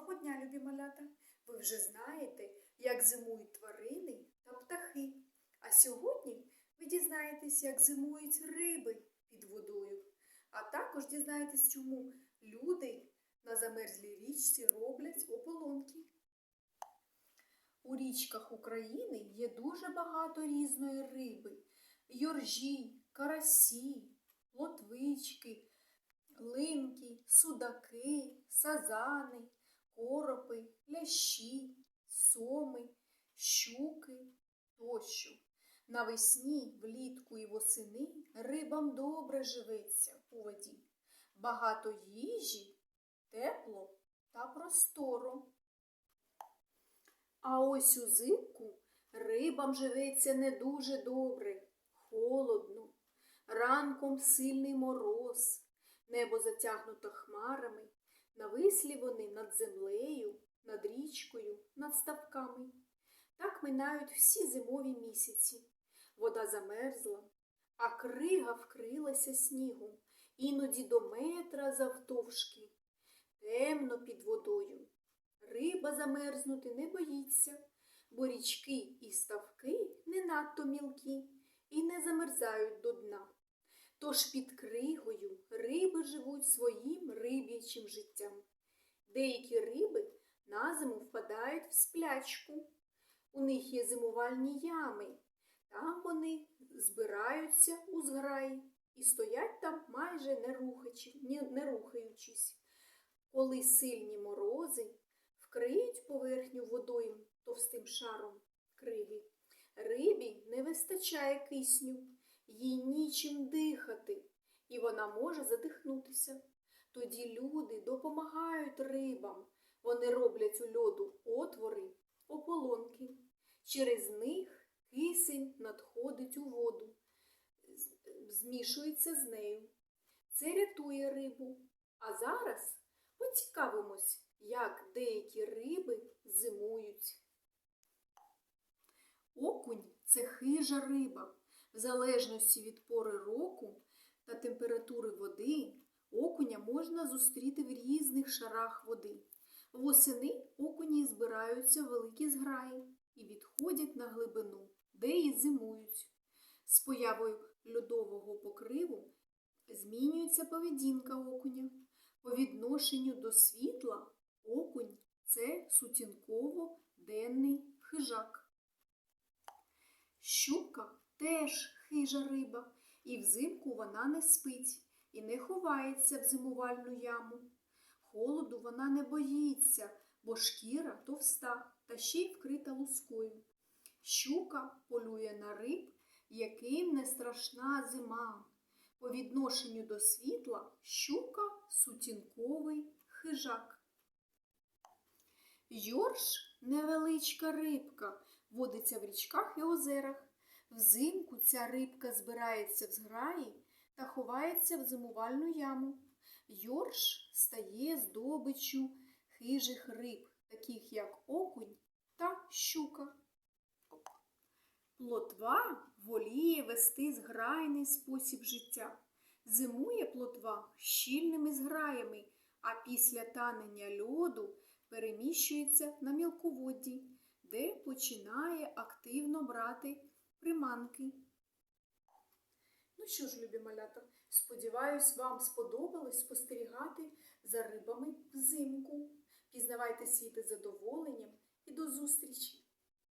Доброго дня, любі малята! Ви вже знаєте, як зимують тварини та птахи. А сьогодні ви дізнаєтесь, як зимують риби під водою. А також дізнаєтесь, чому люди на замерзлій річці роблять ополонки. У річках України є дуже багато різної риби: йоржі, карасі, плотвички, линки, судаки, сазани, коропи, лящі, соми, щуки тощо. Навесні, влітку і восени рибам добре живеться у воді. Багато їжі, тепло та просторо. А ось узимку рибам живеться не дуже добре, холодно. Ранком сильний мороз, небо затягнуто хмарами, навислі вони над землею, над річкою, над ставками. Так минають всі зимові місяці. Вода замерзла, а крига вкрилася снігом, іноді до метра завтовшки. Темно під водою. Риба замерзнути не боїться, бо річки і ставки не надто мілкі і не замерзають до дна. Тож під кригою риби живуть своїм риб'ячим життям. Деякі риби на зиму впадають в сплячку. У них є зимувальні ями. Там вони збираються у зграї і стоять там майже не рухаючись. Коли сильні морози вкриють поверхню водою товстим шаром криги, рибі не вистачає кисню, їй нічим дихати, і вона може задихнутися. Тоді люди допомагають рибам. Вони роблять у льоду отвори, ополонки. Через них кисень надходить у воду, змішується з нею. Це рятує рибу. А зараз поцікавимось, як деякі риби зимують. Окунь це хижа риба. В залежності від пори року температури води окуня можна зустріти в різних шарах води. Восени окуні збираються великі зграї і відходять на глибину, де і зимують. З появою льодового покриву змінюється поведінка окуня. По відношенню до світла окунь це сутінково денний хижак. Щука теж хижа риба, і взимку вона не спить і не ховається в зимувальну яму. Холоду вона не боїться, бо шкіра товста та ще й вкрита лускою. Щука полює на риб, яким не страшна зима. По відношенню до світла щука сутінковий хижак. Йорш невеличка рибка, водиться в річках і озерах. Взимку ця рибка збирається в зграї та ховається в зимувальну яму. Йорш стає здобиччю хижих риб, таких як окунь та щука. Плотва воліє вести зграйний спосіб життя. Зимує плотва щільними зграями, а після танення льоду переміщується на мілководді, де починає активно брати приманки. Ну що ж, любі малята, сподіваюсь, вам сподобалось спостерігати за рибами взимку. Пізнавайте світи задоволенням і до зустрічі!